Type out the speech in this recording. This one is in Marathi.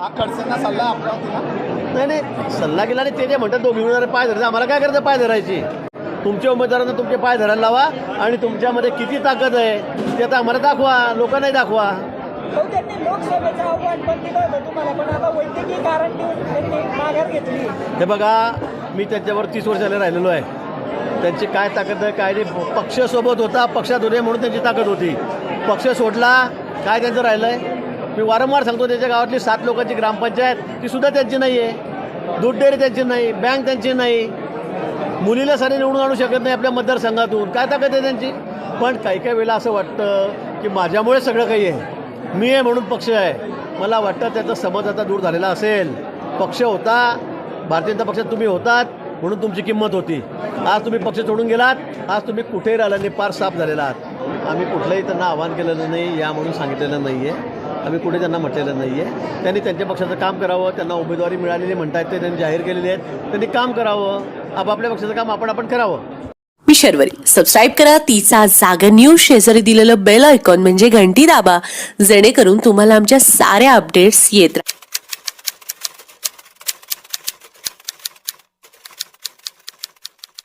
हा खडसेंना सल्ला आपला नाही नाही सल्ला केला नाही ते जे म्हणतात दोघी उमेदवार पाय धरायचे. आम्हाला काय करायचं पाय धरायची? तुमच्या उमेदवारांना तुमचे पाय धरायला लावा आणि तुमच्यामध्ये किती ताकद आहे ते आता आम्हाला दाखवा लोकांनाही दाखवा. हो त्यांनी लोकसभेचं आव्हान पण दिलं होतं तुम्हाला पण आता वैद्यकीय कारण देऊन त्यांनी माघार घेतली. हे बघा मी त्यांच्यावर तीस वर्षाला राहिलेलो आहे. त्यांची काय ताकद आहे काय नाही पक्ष सोबत होता पक्षात होते म्हणून त्यांची ताकद होती. पक्ष सोडला काय त्यांचं राहिलं आहे मी वारंवार सांगतो त्याच्या गावातली सात लोकांची ग्रामपंचायत ती सुद्धा त्यांची नाही आहे दूध डेअरी त्यांची नाही बँक त्यांची नाही. मुलीला सारे निवडून आणू शकत नाही आपल्या मतदारसंघातून. काय ताकद आहे त्यांची? पण काही काही वेळेला असं वाटतं की माझ्यामुळे सगळं काही आहे. मी आहे म्हणून पक्ष आहे. मला वाटतं त्याचा समज आता दूर झालेला असेल. पक्ष होता. भारतीय जनता पक्षात तुम्ही होतात म्हणून तुमची किंमत होती. आज तुम्ही पक्ष सोडून गेलात. आज तुम्ही कुठेही राहिला नाही पार साफ झालेला आहात. आम्ही कुठलंही त्यांना आव्हान केलेलं नाही या म्हणून सांगितलेलं नाही आहे आम्ही कुठे त्यांना म्हटलेलं नाही आहे त्यांनी त्यांच्या पक्षाचं काम करावं त्यांना उमेदवारी मिळालेली म्हणतायत ते त्यांनी जाहीर केलेले आहेत. त्यांनी काम करावं आपापल्या पक्षाचं काम आपण आपण करावं. मी शर्वरी. सबस्क्राईब करा तिचा जागर न्यूज शेजारी दिलेलं बेल आयकॉन म्हणजे घंटी दाबा. जेणेकरून तुम्हाला आमच्या साऱ्या अपडेट्स येत राहतात